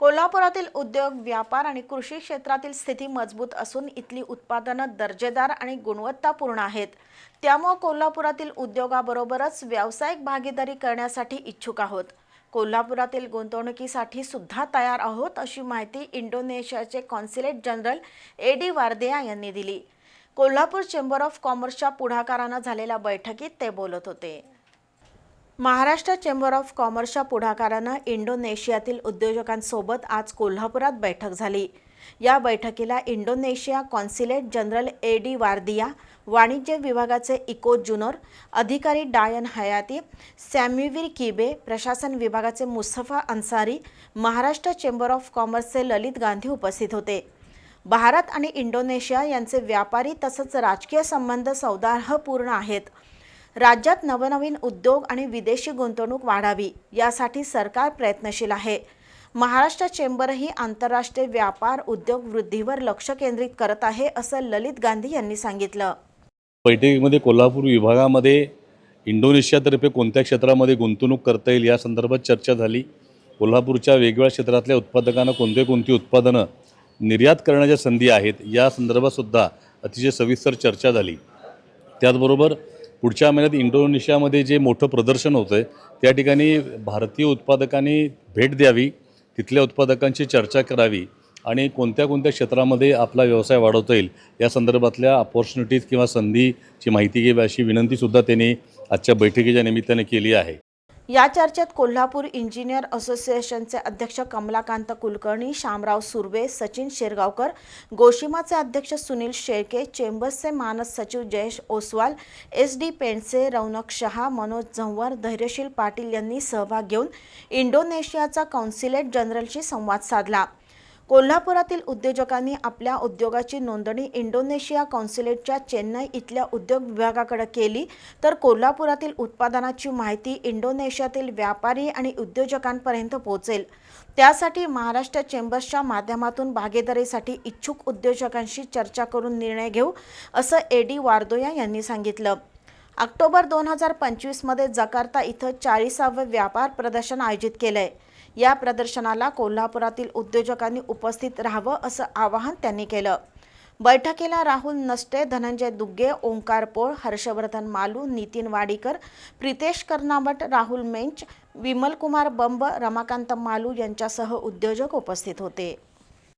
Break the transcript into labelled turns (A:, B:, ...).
A: कोल्हापुरातील उद्योग व्यापार आणि कृषी क्षेत्रातील स्थिती मजबूत असून इथली उत्पादनं दर्जेदार आणि गुणवत्तापूर्ण आहेत. त्यामुळे कोल्हापुरातील उद्योगाबरोबरच व्यावसायिक भागीदारी करण्यासाठी इच्छुक आहोत. कोल्हापुरातील गुंतवणुकीसाठी सुद्धा तयार आहोत अशी माहिती इंडोनेशियाचे कॉन्सिलेट जनरल ए डी वार्देया यांनी दिली. कोल्हापूर चेंबर ऑफ कॉमर्सच्या पुढाकारानं झालेल्या बैठकीत ते बोलत होते. महाराष्ट्र चेंबर ऑफ कॉमर्सच्या पुढाकारानं इंडोनेशियातील उद्योजकांसोबत आज कोल्हापुरात बैठक झाली. या बैठकीला Indonesia consulate general A D Wardiya वाणिज्य विभागाचे इको जुनोर अधिकारी डायन हयाती सॅम्युवीर किबे प्रशासन विभागाचे मुस्तफा अन्सारी महाराष्ट्र चेंबर ऑफ कॉमर्सचे ललित गांधी उपस्थित होते. भारत आणि इंडोनेशिया यांचे व्यापारी तसंच राजकीय संबंध सौदार्हपूर्ण आहेत. राज्यात नवनवीन उद्योग आणि विदेशी गुंतवणूक वाढावी यासाठी सरकार प्रयत्नशील आहे. महाराष्ट्र चेंबरही आंतरराष्ट्रीय व्यापार उद्योग वृद्धीवर लक्ष केंद्रित करत आहे असं ललित गांधी यांनी सांगितलं.
B: बैठकीमध्ये कोल्हापूर विभागामध्ये इंडोनेशियातर्फे कोणत्या क्षेत्रामध्ये गुंतवणूक करता येईल या संदर्भात चर्चा झाली. कोल्हापूरच्या वेगवेगळ्या क्षेत्रातल्या उत्पादकांना कोणते कोणती उत्पादनं निर्यात करण्याच्या संधी आहेत या संदर्भातसुद्धा अतिशय सविस्तर चर्चा झाली. त्याचबरोबर पुढच्या महिन्यात इंडोनेशियामध्ये जे मोठं प्रदर्शन होतं आहे त्या ठिकाणी भारतीय उत्पादकांनी भेट द्यावी तिथल्या उत्पादकांची चर्चा करावी आणि कोणत्या कोणत्या क्षेत्रामध्ये आपला व्यवसाय वाढवता येईल या संदर्भातल्या अपॉर्च्युनिटीज किंवा संधीची माहिती घ्यावी अशी विनंतीसुद्धा त्यांनी आजच्या बैठकीच्या निमित्ताने केली आहे.
A: या चर्चेत कोल्हापूर इंजिनियर असोसिएशनचे अध्यक्ष कमलाकांत कुलकर्णी शामराव सुर्वे सचिन शेरगावकर गोशिमाचे अध्यक्ष सुनील शेळके चेंबर्सचे मानस सचिव जयेश ओसवाल एस डी पेंडसे रौनक शहा मनोज झंवर धैर्यशील पाटील यांनी सहभाग घेऊन इंडोनेशियाचा कौन्सिलेट जनरलशी संवाद साधला. कोल्हापुरातील उद्योजकांनी आपल्या उद्योगाची नोंदणी इंडोनेशिया कौन्सिलेटच्या चेन्नई इथल्या उद्योग विभागाकडे केली. तर कोल्हापुरातील उत्पादनाची माहिती इंडोनेशियातील व्यापारी आणि उद्योजकांपर्यंत पोहोचेल. त्यासाठी महाराष्ट्र चेंबर्सच्या माध्यमातून भागीदारीसाठी इच्छुक उद्योजकांशी चर्चा करून निर्णय घेऊ असं ए डी वार्दोया यांनी सांगितलं. ऑक्टोबर दोन हजार पंचवीसमध्ये जकार्ता इथं चाळीसावं व्यापार प्रदर्शन आयोजित केलं आहे या प्रदर्शनाला कोल्हापुरातील उद्योजकांनी उपस्थित राहावं असं आवाहन त्यांनी केलं. बैठकीला राहुल नष्टे धनंजय दुग्गे ओंकार पोळ हर्षवर्धन मालू नितीन वाडीकर प्रितेश कर्नामट राहुल मेंच विमलकुमार बंब रमाकांत मालू यांच्यासह उद्योजक उपस्थित होते.